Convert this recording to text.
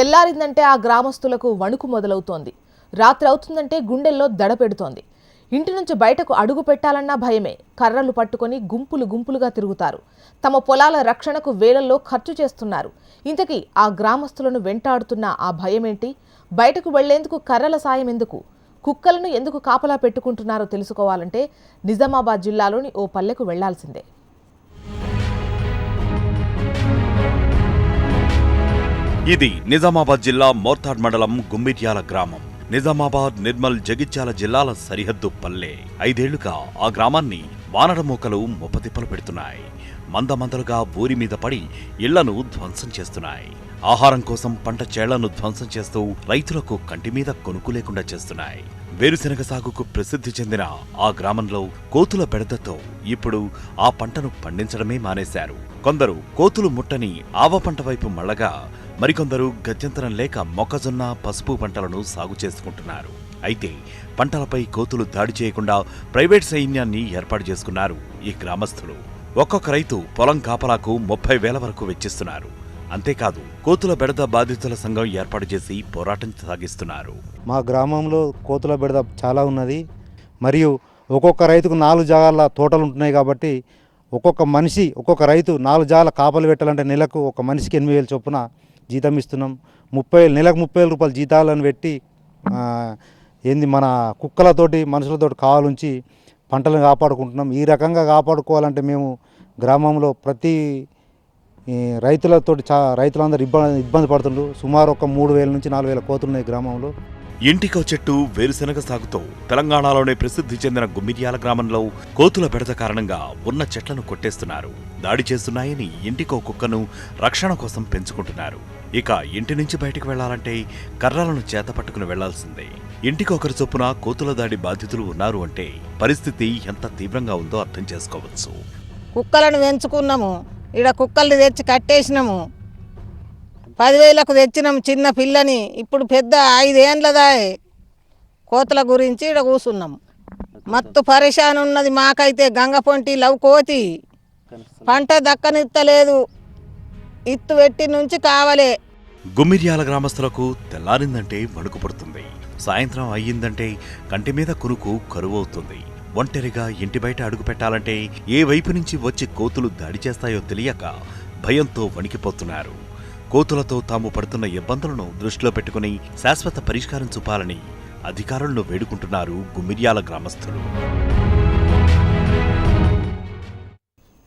తెల్లారిందంటే ఆ గ్రామస్తులకు వణుకు మొదలవుతోంది. రాత్రి అవుతుందంటే గుండెల్లో దడ పెడుతోంది. ఇంటి నుంచి బయటకు అడుగు పెట్టాలన్నా భయమే. కర్రలు పట్టుకొని గుంపులు గుంపులుగా తిరుగుతారు. తమ పొలాల రక్షణకు వేలల్లో ఖర్చు చేస్తున్నారు. ఇంతకీ ఆ గ్రామస్తులను వెంటాడుతున్న ఆ భయమేంటి? బయటకు వెళ్ళేందుకు కర్రల సాయం ఎందుకు? కుక్కలను ఎందుకు కాపలా పెట్టుకుంటున్నారో తెలుసుకోవాలంటే నిజామాబాద్ జిల్లాలోని ఓ పల్లెకు వెళ్ళాల్సిందే. ఇది నిజామాబాద్ జిల్లా మోర్తాడ్ మండలం గుమ్మిట్యాల గ్రామం. నిజామాబాద్ నిర్మల్ జగిత్యాల జిల్లాల సరిహద్దు పల్లె. ఐదేళ్ళుగా ఆ గ్రామాన్ని వానర మూకలు ముప్పతిప్పలు పెడుతున్నాయి. మందమందలుగా ఊరి మీద పడి ఇళ్ళను ధ్వంసం చేస్తున్నాయి. ఆహారం కోసం పంట చేళ్ళను ధ్వంసం చేస్తూ రైతులకు కంటి మీద కొనుక్కు లేకుండా చేస్తున్నాయి. వేరుశెనగ సాగుకు ప్రసిద్ధి చెందిన ఆ గ్రామంలో కోతుల బెడదతో ఇప్పుడు ఆ పంటను పండించడమే మానేశారు. కొందరు కోతులు ముట్టని ఆవ పంట వైపు మళ్ళగా మరికొందరు గత్యంతరం లేక మొక్కజొన్న పసుపు పంటలను సాగు చేసుకుంటున్నారు. అయితే పంటలపై కోతులు దాడి చేయకుండా ప్రైవేట్ సైన్యాన్ని ఏర్పాటు చేసుకున్నారు ఈ గ్రామస్తులు ఒక్కొక్క రైతు పొలం కాపలాకు ముప్పై వేల వరకు వెచ్చిస్తున్నారు. అంతేకాదు కోతుల బెడద బాధితుల సంఘం ఏర్పాటు చేసి పోరాటం సాగిస్తున్నారు. మా గ్రామంలో కోతుల బెడద చాలా ఉన్నది. మరియు ఒక్కొక్క రైతుకు నాలుగు జాగాల తోటలు ఉంటున్నాయి కాబట్టి ఒక్కొక్క మనిషి ఒక్కొక్క రైతు నాలుగు జాగాల కాపలు పెట్టాలంటే నెలకు ఒక మనిషికి ఎనిమిది వేలు చొప్పున జీతం ఇస్తున్నాం. ముప్పై నెలకు ముప్పై వేల రూపాయలు జీతాలను పెట్టి ఏంది మన కుక్కలతోటి మనుషులతోటి కావాలుంచి పంటలను కాపాడుకుంటున్నాం. ఈ రకంగా కాపాడుకోవాలంటే మేము గ్రామంలో ప్రతి రైతులతో రైతులతోటి చా రైతులందరూ ఇబ్బంది ఇబ్బంది పడుతుండ్రు. సుమారు ఒక మూడు వేల నుంచి నాలుగు వేల కోతులు ఉన్నాయి గ్రామంలో. ఇంటికో చెట్టు వేరుశెనగ సాగుతో తెలంగాణలోనే ప్రసిద్ధి చెందిన గుమ్మిర్యాల గ్రామంలో కోతుల బెడద కారణంగా ఉన్న చెట్లను కొట్టేస్తున్నారు. దాడి చేస్తున్నాయని ఇంటికో కుక్కను రక్షణ కోసం పెంచుకుంటున్నారు. ఇక ఇంటి నుంచి బయటకు వెళ్ళాలంటే కర్రలను చేత పట్టుకుని వెళ్ళాల్సిందే. ఇంటికొకరి చొప్పున కోతుల దాడి బాధితులు ఉన్నారు అంటే పరిస్థితి ఎంత తీవ్రంగా ఉందో అర్థం చేసుకోవచ్చు. కుక్కలను పెంచుకున్నాము. ఈడ కుక్కల్ని తెచ్చి కట్టేసినాము. పదివేలకు తెచ్చినాము చిన్న పిల్లని. ఇప్పుడు పెద్ద ఐదేండ్లదా కోతల గురించి ఈడ కూర్చున్నాము మత్తు పరేషాన్ ఉన్నది మాకైతే గంగపొంటి లవ్ కోతి. పంట దక్కనిత్తలేదు. ఇత్తు పెట్టి నుంచి కావలే. గుమ్మిర్యాల గ్రామస్తులకు తెల్లారిందంటే వణుకు పడుతుంది. సాయంత్రం అయ్యిందంటే కంటి మీద కునుకు కరువవుతుంది ఒంటరిగా ఇంటి బయట అడుగు పెట్టాలంటే ఏ వైపు నుంచి వచ్చి కోతులు దాడి చేస్తాయో తెలియక భయంతో వణికిపోతున్నారు. కోతులతో తాము పడుతున్న ఇబ్బందులను దృష్టిలో పెట్టుకుని శాశ్వత పరిష్కారం చూపాలని అధికారులను వేడుకుంటున్నారు గుమ్మిర్యాల గ్రామస్తులు.